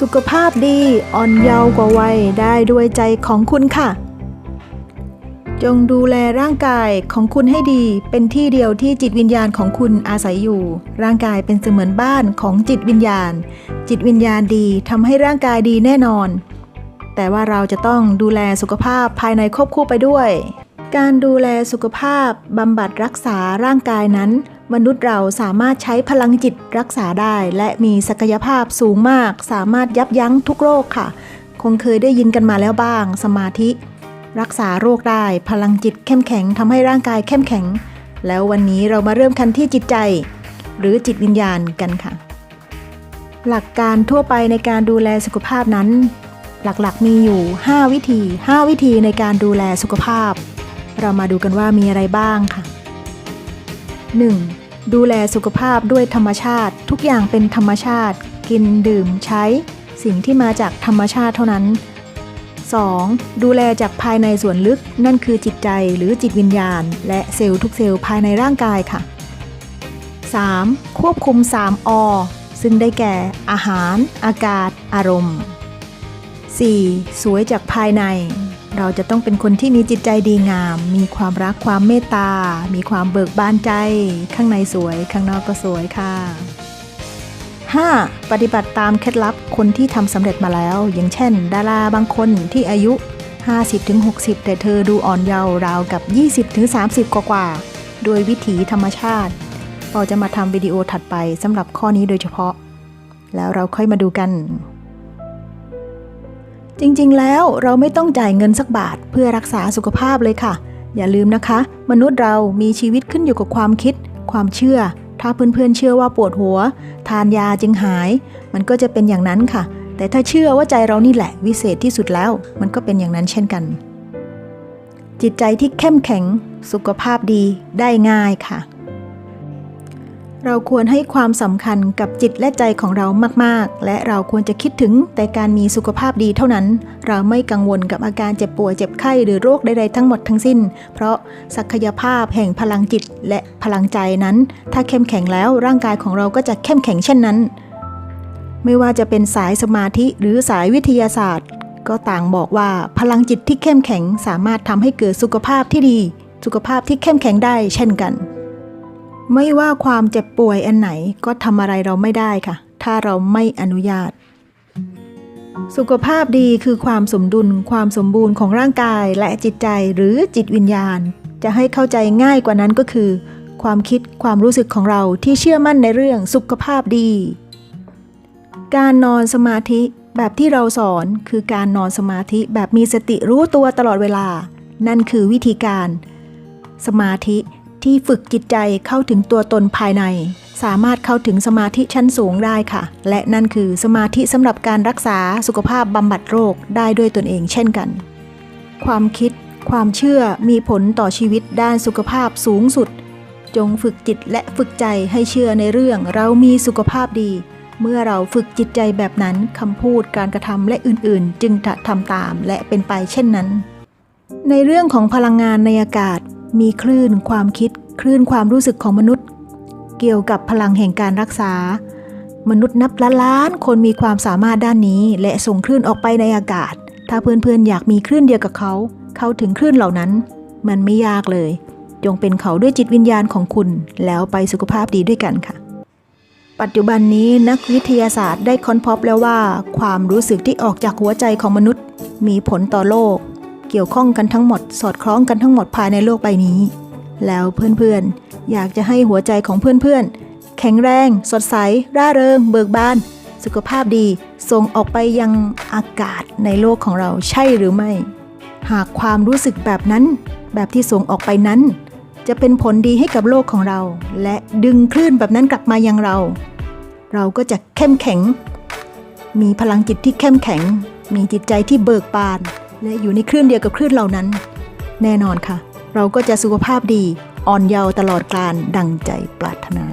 สุขภาพดีอ่อนเยาว์กว่าวัยได้ด้วยใจของคุณค่ะ จงดูแลร่างกายของคุณให้ดี เป็นที่เดียวที่จิตวิญญาณของคุณอาศัยอยู่ ร่างกายเป็นเสมือนบ้านของจิตวิญญาณ จิตวิญญาณดีทำให้ร่างกายดีแน่นอน แต่ว่าเราจะต้องดูแลสุขภาพภายในควบคู่ไปด้วย การดูแลสุขภาพบำบัดรักษาร่างกายนั้น มนุษย์เราสามารถใช้พลังจิตรักษาได้ และมีศักยภาพสูงมาก สามารถยับยั้งทุกโรคค่ะ คงเคยได้ยินกันมาแล้วบ้าง สมาธิ รักษาโรคได้ พลังจิตเข้มแข็งทำให้ร่างกายเข้มแข็ง แล้ววันนี้เรามาเริ่มกันที่จิตใจ หรือจิตวิญญาณกันค่ะ หลักการทั่วไปในการดูแลสุขภาพนั้น หลักๆมีอยู่ 5 วิธี 5 วิธีในการดูแลสุขภาพ เรามาดูกันว่ามีอะไรบ้างค่ะ 1. ดูแลสุขภาพด้วยธรรมชาติ ทุกอย่างเป็นธรรมชาติ กินดื่มใช้ สิ่งที่มาจากธรรมชาติเท่านั้น 2. ดูแลจากภายในส่วนลึกนั่นคือจิตใจหรือจิตวิญญาณ และเซลล์ทุกเซลล์ภายในร่างกายค่ะ 3. ควบคุม 3 อ ซึ่งได้แก่ อาหาร อากาศ อารมณ์ 4. สวยจากภายใน เราจะต้องเป็นคนที่มีจิตใจดีงาม มีความรักความเมตตา มีความเบิกบานใจ ข้างในสวย ข้างนอกก็สวยค่ะ 5. ปฏิบัติตามเคล็ดลับคนที่ทำสำเร็จมาแล้ว อย่างเช่น ดาราบางคนที่อายุ 50-60 แต่เธอดูอ่อนเยาว์ราวกับ 20-30 กว่ากว่า โดยวิถีธรรมชาติ เราจะมาทำวิดีโอถัดไปสำหรับข้อนี้โดยเฉพาะ แล้วเราค่อยมาดูกัน จริงๆ แล้วเราไม่ต้องจ่ายเงินสักบาทเพื่อรักษาสุขภาพเลยค่ะ อย่าลืมนะคะ มนุษย์เรามีชีวิตขึ้นอยู่กับความคิด ความเชื่อ ถ้าเพื่อนๆเชื่อว่าปวดหัว ทานยาจึงหาย มันก็จะเป็นอย่างนั้นค่ะ แต่ถ้าเชื่อว่าใจเรานี่แหละวิเศษที่สุดแล้ว มันก็เป็นอย่างนั้นเช่นกัน จิตใจที่เข้มแข็ง สุขภาพดีได้ง่ายค่ะ เราควรให้ความสำคัญกับจิตและใจของเรามาก ๆ และเราควรจะคิดถึงแต่การมีสุขภาพดีเท่านั้น เราไม่กังวลกับอาการเจ็บป่วยเจ็บไข้หรือโรคใดๆทั้งหมดทั้งสิ้น เพราะศักยภาพแห่งพลังจิตและพลังใจนั้น ถ้าเข้มแข็งแล้วร่างกายของเราก็จะเข้มแข็งเช่นนั้น ไม่ว่าจะเป็นสายสมาธิหรือสายวิทยาศาสตร์ ก็ต่างบอกว่าพลังจิตที่เข้มแข็งสามารถทำให้เกิดสุขภาพที่ดี สุขภาพที่เข้มแข็งได้เช่นกัน ไม่ว่าความเจ็บป่วยอันไหนก็ทำอะไรเราไม่ได้ค่ะ ถ้าเราไม่อนุญาต สุขภาพดีคือความสมดุล ความสมบูรณ์ของร่างกายและจิตใจหรือจิตวิญญาณ จะให้เข้าใจง่ายกว่านั้นก็คือ ความคิดความรู้สึกของเราที่เชื่อมั่นในเรื่องสุขภาพดี การนอนสมาธิแบบที่เราสอนคือการนอนสมาธิแบบมีสติรู้ตัวตลอดเวลา นั่นคือวิธีการ สมาธิ ที่ฝึกจิตใจเข้าถึงตัวตนภายใน สามารถเข้าถึงสมาธิชั้นสูงได้ค่ะ และนั่นคือสมาธิสำหรับการรักษาสุขภาพบำบัดโรคได้ด้วยตนเองเช่นกัน ความคิด ความเชื่อมีผลต่อชีวิตด้านสุขภาพสูงสุด จงฝึกจิตและฝึกใจให้เชื่อในเรื่องเรามีสุขภาพดี เมื่อเราฝึกจิตใจแบบนั้นคำพูดการกระทำและอื่นๆ จึงจะทำตามและเป็นไปเช่นนั้นในเรื่องของพลังงานในอากาศ มีคลื่นความคิดคลื่นความรู้สึกของมนุษย์ เกี่ยวกับพลังแห่งการรักษา มนุษย์นับล้านล้านคนมีความสามารถด้านนี้ และส่งคลื่นออกไปในอากาศ ถ้าเพื่อนๆอยากมีคลื่นเดียวกับเขา เข้าถึงคลื่นเหล่านั้น มันไม่ยากเลย จงเป็นเขาด้วยจิตวิญญาณของคุณ แล้วไปสุขภาพดีด้วยกันค่ะ ปัจจุบันนี้นักวิทยาศาสตร์ได้ค้นพบแล้วว่า ความรู้สึกที่ออกจากหัวใจของมนุษย์ มีผลต่อโลก กี่ยวข้องกันทั้งหมด สอดคล้องกันทั้งหมดภายในโลกใบนี้ แล้วเพื่อนๆ อยากจะให้หัวใจของเพื่อนๆ แข็งแรง สดใส ร่าเริง เบิกบาน สุขภาพดี ส่งออกไปยังอากาศในโลกของเราใช่หรือไม่ หากความรู้สึกแบบนั้น แบบที่ส่งออกไปนั้น จะเป็นผลดีให้กับโลกของเรา และดึงคลื่นแบบนั้นกลับมายังเรา เราก็จะเข้มแข็ง มีพลังจิตที่เข้มแข็ง มีจิตใจที่เบิกบาน และอยู่ในคลื่นเดียวกับคลื่นเหล่านั้น แน่นอนค่ะ เราก็จะสุขภาพดีอ่อนเยาว์ตลอดกาลดังใจปรารถนา